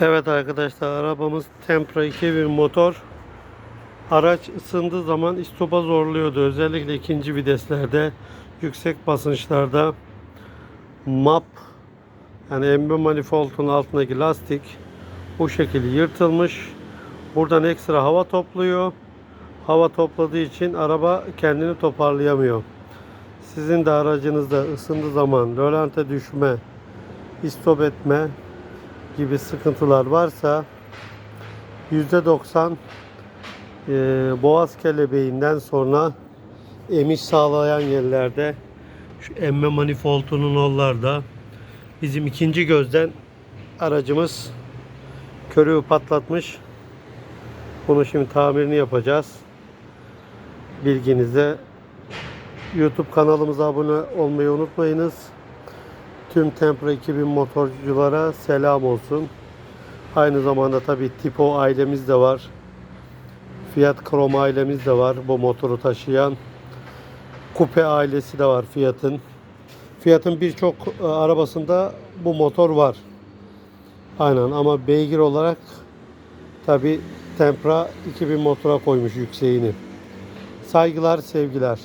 Evet arkadaşlar arabamız Tempra 2000 motor. Araç ısındığı zaman istopa zorluyordu. Özellikle ikinci viteslerde, yüksek basınçlarda map yani embe manifoldun altındaki lastik bu şekilde yırtılmış. Buradan ekstra hava topluyor. Hava topladığı için araba kendini toparlayamıyor. Sizin de aracınızda ısındığı zaman rölante düşme, istop etme gibi sıkıntılar varsa %90 e, boğaz kelebeğinden sonra emiş sağlayan yerlerde şu emme manifoldunun onlarda bizim ikinci gözden aracımız körüğü patlatmış. Bunu şimdi tamirini yapacağız. Bilginize YouTube kanalımıza abone olmayı unutmayınız. Tüm Tempra 2000 motorculara selam olsun. Aynı zamanda tabi Tipo ailemiz de var. Fiat Krom ailemiz de var bu motoru taşıyan. Coupe ailesi de var Fiat'ın. Fiat'ın birçok e, arabasında bu motor var. Aynen ama beygir olarak tabi Tempra 2000 motora koymuş yükseğini. Saygılar, sevgiler.